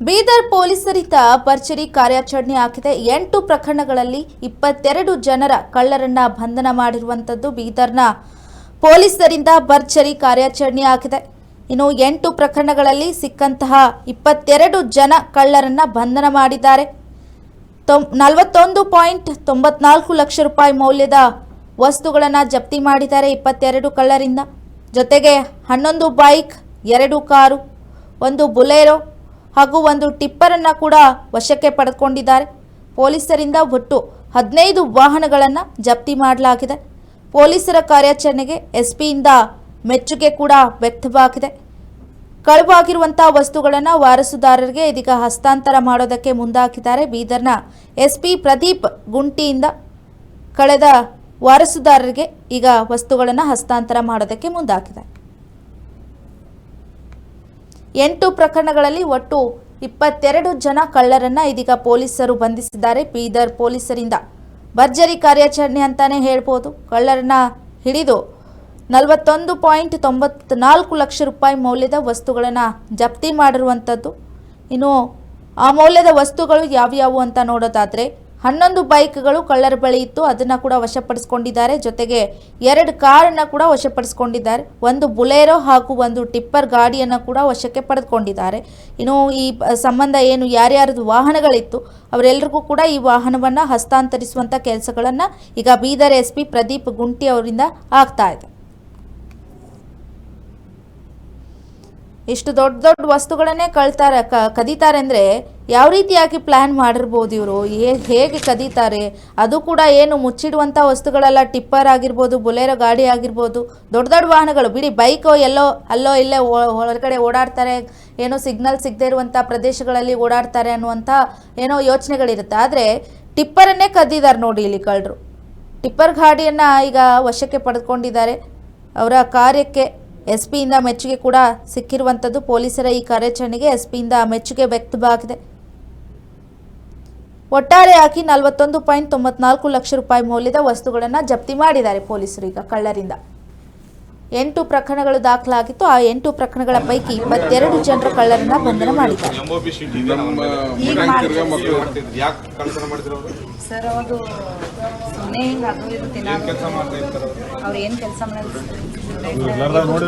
ಬೀದರ್ ಪೊಲೀಸರಿಂದ ಭರ್ಜರಿ ಕಾರ್ಯಾಚರಣೆ ಆಗಿದೆ ಎಂಟು ಪ್ರಕರಣಗಳಲ್ಲಿ ಇಪ್ಪತ್ತೆರಡು ಜನರ ಕಳ್ಳರನ್ನ ಬಂಧನ ಮಾಡಿರುವಂಥದ್ದು ಬೀದರ್ನ ಪೊಲೀಸರಿಂದ ಭರ್ಜರಿ ಕಾರ್ಯಾಚರಣೆ ಆಗಿದೆ ಇನ್ನು ಎಂಟು ಪ್ರಕರಣಗಳಲ್ಲಿ ಸಿಕ್ಕಂತಹ ಇಪ್ಪತ್ತೆರಡು ಜನ ಕಳ್ಳರನ್ನ ಬಂಧನ ಮಾಡಿದ್ದಾರೆ. ನಲವತ್ತೊಂದು ಪಾಯಿಂಟ್ ತೊಂಬತ್ನಾಲ್ಕು ಲಕ್ಷ ರೂಪಾಯಿ ಮೌಲ್ಯದ ವಸ್ತುಗಳನ್ನು ಜಪ್ತಿ ಮಾಡಿದ್ದಾರೆ ಇಪ್ಪತ್ತೆರಡು ಕಳ್ಳರಿಂದ. ಜೊತೆಗೆ ಹನ್ನೊಂದು ಬೈಕ್, ಎರಡು ಕಾರು, ಒಂದು ಬುಲೆರೋ ಹಾಗೂ ಒಂದು ಟಿಪ್ಪರನ್ನು ಕೂಡ ವಶಕ್ಕೆ ಪಡೆದುಕೊಂಡಿದ್ದಾರೆ. ಪೊಲೀಸರಿಂದ ಒಟ್ಟು ಹದಿನೈದು ವಾಹನಗಳನ್ನು ಜಪ್ತಿ ಮಾಡಲಾಗಿದೆ. ಪೊಲೀಸರ ಕಾರ್ಯಾಚರಣೆಗೆ ಎಸ್ಪಿಯಿಂದ ಮೆಚ್ಚುಗೆ ಕೂಡ ವ್ಯಕ್ತವಾಗಿದೆ. ಕಳುವಾಗಿರುವಂತಹ ವಸ್ತುಗಳನ್ನು ವಾರಸುದಾರರಿಗೆ ಇದೀಗ ಹಸ್ತಾಂತರ ಮಾಡೋದಕ್ಕೆ ಮುಂದಾಗಿದ್ದಾರೆ ಬೀದರ್ನ ಎಸ್ಪಿ ಪ್ರದೀಪ್ ಗುಂಟಿಯಿಂದ. ಕಳೆದ ವಾರಸುದಾರರಿಗೆ ಈಗ ವಸ್ತುಗಳನ್ನು ಹಸ್ತಾಂತರ ಮಾಡೋದಕ್ಕೆ ಮುಂದಾಗಿದ್ದಾರೆ ಎಂಟು ಪ್ರಕರಣಗಳಲ್ಲಿ ಒಟ್ಟು ಇಪ್ಪತ್ತೆರಡು ಜನ ಕಳ್ಳರನ್ನ ಇದೀಗ ಪೊಲೀಸರು ಬಂಧಿಸಿದ್ದಾರೆ. ಬೀದರ್ ಪೊಲೀಸರಿಂದ ಭರ್ಜರಿ ಕಾರ್ಯಾಚರಣೆ ಅಂತಾನೆ ಹೇಳ್ಬೋದು. ಕಳ್ಳರನ್ನ ಹಿಡಿದು ನಲವತ್ತೊಂದು ಪಾಯಿಂಟ್ ತೊಂಬತ್ನಾಲ್ಕು ಲಕ್ಷ ರೂಪಾಯಿ ಮೌಲ್ಯದ ವಸ್ತುಗಳನ್ನು ಜಪ್ತಿ ಮಾಡಿರುವಂಥದ್ದು ಇನ್ನು ಆ ಮೌಲ್ಯದ ವಸ್ತುಗಳು ಯಾವ್ಯಾವು ಅಂತ ನೋಡೋದಾದರೆ ಹನ್ನೊಂದು ಬೈಕ್ಗಳು ಕಳ್ಳರ ಬಳಿ ಇತ್ತು. ಅದನ್ನು ಕೂಡ ವಶಪಡಿಸ್ಕೊಂಡಿದ್ದಾರೆ. ಜೊತೆಗೆ ಎರಡು ಕಾರನ್ನು ಕೂಡ ವಶಪಡಿಸ್ಕೊಂಡಿದ್ದಾರೆ. ಒಂದು ಬುಲೆರೋ ಹಾಗೂ ಒಂದು ಟಿಪ್ಪರ್ ಗಾಡಿಯನ್ನು ಕೂಡ ವಶಕ್ಕೆ ಪಡೆದುಕೊಂಡಿದ್ದಾರೆ. ಇನ್ನು ಈ ಸಂಬಂಧ ಏನು ಯಾರ್ಯಾರದು ವಾಹನಗಳಿತ್ತು ಅವರೆಲ್ಲರಿಗೂ ಕೂಡ ಈ ವಾಹನವನ್ನು ಹಸ್ತಾಂತರಿಸುವಂಥ ಕೆಲಸಗಳನ್ನು ಈಗ ಬೀದರ್ ಎಸ್ ಪಿ ಪ್ರದೀಪ್ ಗುಂಟಿ ಅವರಿಂದ ಆಗ್ತಾ ಇದೆ. ಇಷ್ಟು ದೊಡ್ಡ ದೊಡ್ಡ ವಸ್ತುಗಳನ್ನೇ ಕಳ್ತಾರೆ, ಕ, ಕದೀತಾರೆ ಅಂದರೆ ಯಾವ ರೀತಿಯಾಗಿ ಪ್ಲ್ಯಾನ್ ಮಾಡಿರ್ಬೋದು ಇವರು? ಹೇಗೆ ಕದೀತಾರೆ? ಅದು ಕೂಡ ಏನು ಮುಚ್ಚಿಡುವಂಥ ವಸ್ತುಗಳೆಲ್ಲ, ಟಿಪ್ಪರ್ ಆಗಿರ್ಬೋದು, ಬುಲೆರೋ ಗಾಡಿ ಆಗಿರ್ಬೋದು, ದೊಡ್ಡ ದೊಡ್ಡ ವಾಹನಗಳು. ಬಿಡಿ ಬೈಕು ಎಲ್ಲೋ, ಅಲ್ಲೋ, ಇಲ್ಲೇ ಹೊರಗಡೆ ಓಡಾಡ್ತಾರೆ, ಏನೋ ಸಿಗ್ನಲ್ ಸಿಗದೇ ಇರುವಂಥ ಪ್ರದೇಶಗಳಲ್ಲಿ ಓಡಾಡ್ತಾರೆ ಅನ್ನುವಂಥ ಏನೋ ಯೋಚನೆಗಳಿರುತ್ತೆ. ಆದರೆ ಟಿಪ್ಪರನ್ನೇ ಕದ್ದಿದ್ದಾರೆ ನೋಡಿ ಇಲ್ಲಿ ಕಳ್ಳರು. ಟಿಪ್ಪರ್ ಗಾಡಿಯನ್ನು ಈಗ ವಶಕ್ಕೆ ಪಡೆದುಕೊಂಡಿದ್ದಾರೆ. ಅವರ ಕಾರ್ಯಕ್ಕೆ ಎಸ್ ಪಿಯಿಂದ ಮೆಚ್ಚುಗೆ ಕೂಡ ಸಿಕ್ಕಿರುವಂಥದ್ದು ಪೊಲೀಸರ ಈ ಕಾರ್ಯಾಚರಣೆಗೆ ಎಸ್ ಪಿಯಿಂದ ಮೆಚ್ಚುಗೆ ವ್ಯಕ್ತವಾಗಿದೆ. ಒಟ್ಟಾರೆಯಾಗಿ ನಲವತ್ತೊಂದು ಪಾಯಿಂಟ್ ತೊಂಬತ್ನಾಲ್ಕು ಲಕ್ಷ ರೂಪಾಯಿ ಮೌಲ್ಯದ ವಸ್ತುಗಳನ್ನು ಜಪ್ತಿ ಮಾಡಿದ್ದಾರೆ ಪೊಲೀಸರು ಈಗ ಕಳ್ಳರಿಂದ. ಎಂಟು ಪ್ರಕರಣಗಳು ದಾಖಲಾಗಿತ್ತು. ಆ ಎಂಟು ಪ್ರಕರಣಗಳ ಪೈಕಿ ಇಪ್ಪತ್ತೆರಡು ಜನರು ಕಳ್ಳರನ್ನ ಬಂಧನ ಮಾಡಿದ್ದಾರೆ. ಮಾಡಿದ್ರು ಸರ್ ಅದು ಸುಮ್ಮನೆ ಹಿಂಗೆ ಅದು ಇದು ತಿನ್ನೋದು ಅವರು ಏನು ಕೆಲಸ ಮಾಡೋದು ನೋಡಿ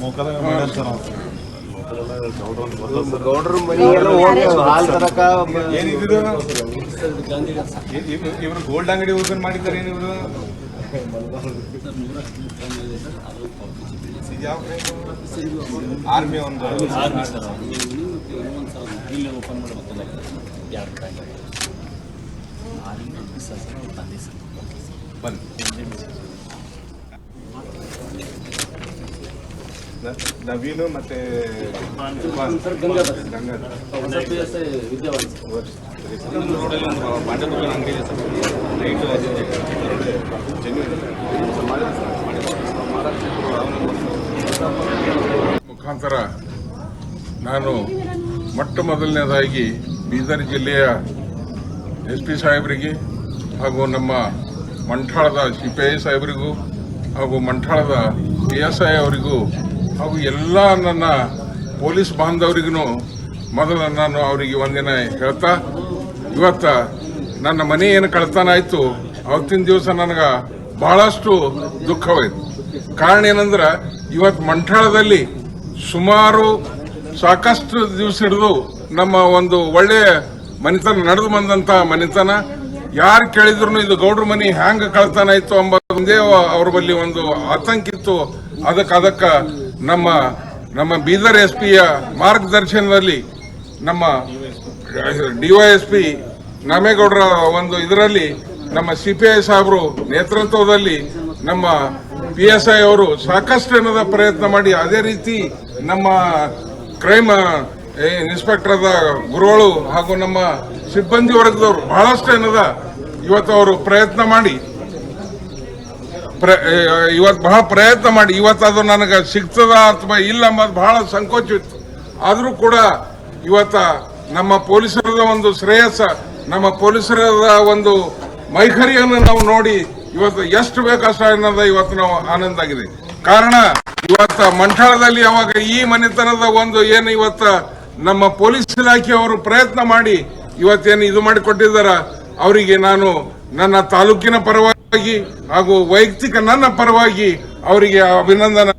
ಮುಖದಾಗ ಮಾಡ್ಯಾರ ಗೌಡ್ರ ಮನೆಗೆಲ್ಲ ಹೋಗಿ ಹಾಲ್ ತರಕ ಏನಿದ್ರು ಇವರು ಗೋಲ್ಡ್ ಅಂಗಡಿ ಓಪನ್ ಮಾಡಿದ್ದಾರೆ ಏನು ಇವರು? ಯಾವ ಆರ್ಮಿ ಒಂದು ಬನ್ನಿ ನ- ನವೀನು ಮತ್ತೆ ಗಂಗಾಧರ್ ರೋಡಲ್ಲಿ ಒಂದು ಬಾಂಡೆ ದುಕಾನ್ ಅಂಗಡಿ ಮತ್ತೆ ಮುಖಾಂತರ ನಾನು ಮೊಟ್ಟ ಮೊದಲನೇದಾಗಿ ಬೀದರ್ ಜಿಲ್ಲೆಯ ಎಸ್ ಪಿ ಸಾಹೇಬರಿಗೆ ಹಾಗೂ ನಮ್ಮ ಮಂಠಾಳದ ಸಿ ಪಿ ಐ ಸಾಹೇಬರಿಗೂ ಹಾಗೂ ಮಂಠಾಳದ ಪಿ ಎಸ್ ಐ ಅವರಿಗೂ ಹಾಗೂ ಎಲ್ಲ ನನ್ನ ಪೊಲೀಸ್ ಬಾಂಧವರಿಗೂ ಮೊದಲು ನಾನು ಅವರಿಗೆ ಒಂದಿನ ಹೇಳ್ತಾ, ಇವತ್ತ ನನ್ನ ಮನೆ ಏನು ಕಳ್ತನ ಆಯಿತು ಅವತ್ತಿನ ದಿವಸ ನನಗೆ ಬಹಳಷ್ಟು ದುಃಖವಾಯಿತು. ಕಾರಣ ಏನಂದ್ರೆ, ಇವತ್ತು ಮಂಠಾಳದಲ್ಲಿ ಸುಮಾರು ಸಾಕಷ್ಟು ದಿವಸ ಹಿಡಿದು ನಮ್ಮ ಒಂದು ಒಳ್ಳೆಯ ಮನೆತನ ನಡೆದು ಬಂದಂತ ಮನೆತನ, ಯಾರು ಕೇಳಿದ್ರು ಇದು ಗೌಡ್ರ ಮನೆ ಹ್ಯಾಂಗ ಕಳ್ತನ ಇತ್ತು ಎಂಬ ಒಂದೇ ಅವ್ರ ಬಳಿ ಒಂದು ಆತಂಕ ಇತ್ತು. ಅದಕ್ಕೆ ಅದಕ್ಕ ನಮ್ಮ ನಮ್ಮ ಬೀದರ್ ಎಸ್ ಪಿಯ ಮಾರ್ಗದರ್ಶನದಲ್ಲಿ ನಮ್ಮ ಡಿವೈಎಸ್ಪಿ ನಾಮೇಗೌಡರ ಒಂದು ಇದರಲ್ಲಿ ನಮ್ಮ ಸಿಪಿಐ ಸಾಹೇಬರು ನೇತೃತ್ವದಲ್ಲಿ ನಮ್ಮ ಪಿ ಎಸ್ ಐ ಅವರು ಸಾಕಷ್ಟು ಏನದ ಪ್ರಯತ್ನ ಮಾಡಿ ಅದೇ ರೀತಿ ನಮ್ಮ ಕ್ರೈಮ್ ಇನ್ಸ್ಪೆಕ್ಟರ್ದ ಗುರುಗಳು ಹಾಗೂ ನಮ್ಮ ಸಿಬ್ಬಂದಿ ವರ್ಗದವರು ಬಹಳಷ್ಟು ಏನದ ಇವತ್ತು ಅವರು ಪ್ರಯತ್ನ ಮಾಡಿ ಪ್ರ- ಇವತ್ತು ಬಹಳ ಪ್ರಯತ್ನ ಮಾಡಿ. ಇವತ್ತು ನನಗೆ ಸಿಗ್ತದ ಅಥವಾ ಇಲ್ಲ ಅಂಬದು ಬಹಳ ಸಂಕೋಚ ಇತ್ತು. ಆದರೂ ಕೂಡ ಇವತ್ತ ನಮ್ಮ ಪೊಲೀಸರದ ಒಂದು ಶ್ರೇಯಸ್ಸ, ನಮ್ಮ ಪೊಲೀಸರದ ಒಂದು ಮೈಖರಿಯನ್ನು ನಾವು ನೋಡಿ ಇವತ್ತು ಎಷ್ಟು ಬೇಕಷ್ಟು ಅನ್ನೋದು ಇವತ್ತು ನಾವು ಆನಂದ ಆಗಿದೆ. ಕಾರಣ, ಇವತ್ತ ಮಂಠಾಳದಲ್ಲಿ ಅವಾಗ ಈ ಮನೆತನದ ಒಂದು ಏನು ಇವತ್ತ ನಮ್ಮ ಪೊಲೀಸ್ ಇಲಾಖೆಯವರು ಪ್ರಯತ್ನ ಮಾಡಿ ಇವತ್ತೇನು ಇದು ಮಾಡಿಕೊಟ್ಟಿದ್ದಾರ, ಅವರಿಗೆ ನಾನು ನನ್ನ ತಾಲೂಕಿನ ಪರವಾಗಿ ಹಾಗೂ ವೈಯಕ್ತಿಕ ನನ್ನ ಪರವಾಗಿ ಅವರಿಗೆ ಅಭಿನಂದನೆ.